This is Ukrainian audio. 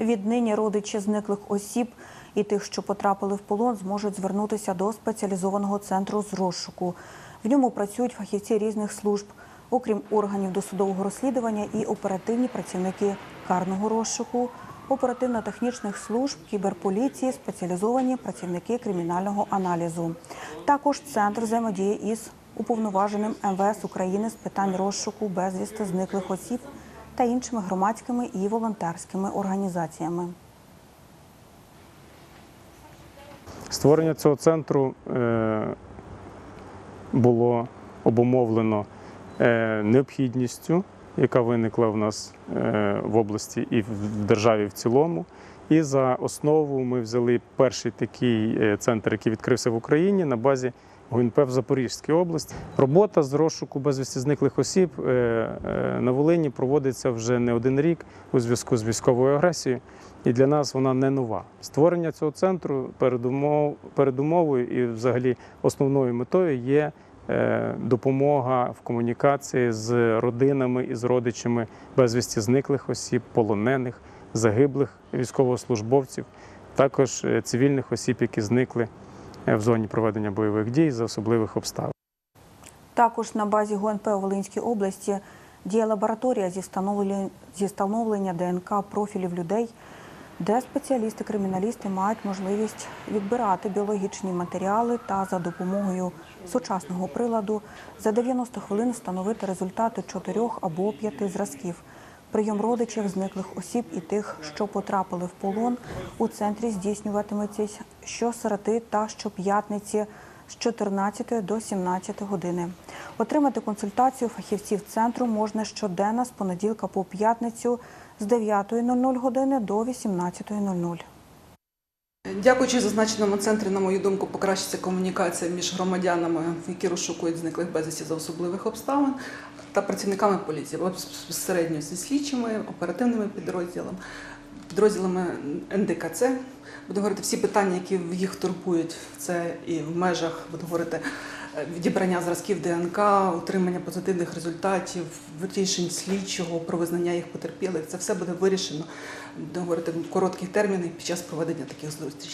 Віднині родичі зниклих осіб і тих, що потрапили в полон, зможуть звернутися до спеціалізованого центру з розшуку. В ньому працюють фахівці різних служб, окрім органів досудового розслідування і оперативні працівники карного розшуку, оперативно-технічних служб, кіберполіції, спеціалізовані працівники кримінального аналізу. Також центр взаємодіє із уповноваженим МВС України з питань розшуку безвісти зниклих осіб та іншими громадськими і волонтерськими організаціями. Створення цього центру е, було обумовлено е, необхідністю, яка виникла в нас е, в області і в державі в цілому. І за основу ми взяли перший такий центр, який відкрився в Україні на базі ГУНП в Запорізькій області. Робота з розшуку безвісті зниклих осіб е, е, на Волині проводиться вже не один рік у зв'язку з військовою агресією. І для нас вона не нова. Створення цього центру передумов, передумовою і, взагалі, основною метою є е, допомога в комунікації з родинами і з родичами безвісті зниклих осіб, полонених, загиблих військовослужбовців, також цивільних осіб, які зникли в зоні проведення бойових дій за особливих обставин. Також на базі ГУНП у Волинській області діє лабораторія зі встановлення, ДНК профілів людей, де спеціалісти-криміналісти мають можливість відбирати біологічні матеріали та за допомогою сучасного приладу за 90 хвилин встановити результати чотирьох або п'яти зразків. Прийом родичів зниклих осіб і тих, що потрапили в полон, у центрі здійснюватиметься щосереди та щоп'ятниці з 14 до 17 години. Отримати консультацію фахівців центру можна щоденно з понеділка по п'ятницю з 9.00 години до 18.00. Дякуючи зазначеному центрі, на мою думку, покращиться комунікація між громадянами, які розшукують зниклих безвісті за особливих обставин, та працівниками поліції, безпосередньо зі слідчими, оперативними підрозділами, підрозділами НДКЦ. Буду говорити всі питання, які їх турбують, це і в межах, буду говорити, відібрання зразків ДНК, отримання позитивних результатів, рішень слідчого про визнання їх потерпілих. Це все буде вирішено, говорити, в короткі терміни під час проведення таких зустрічей.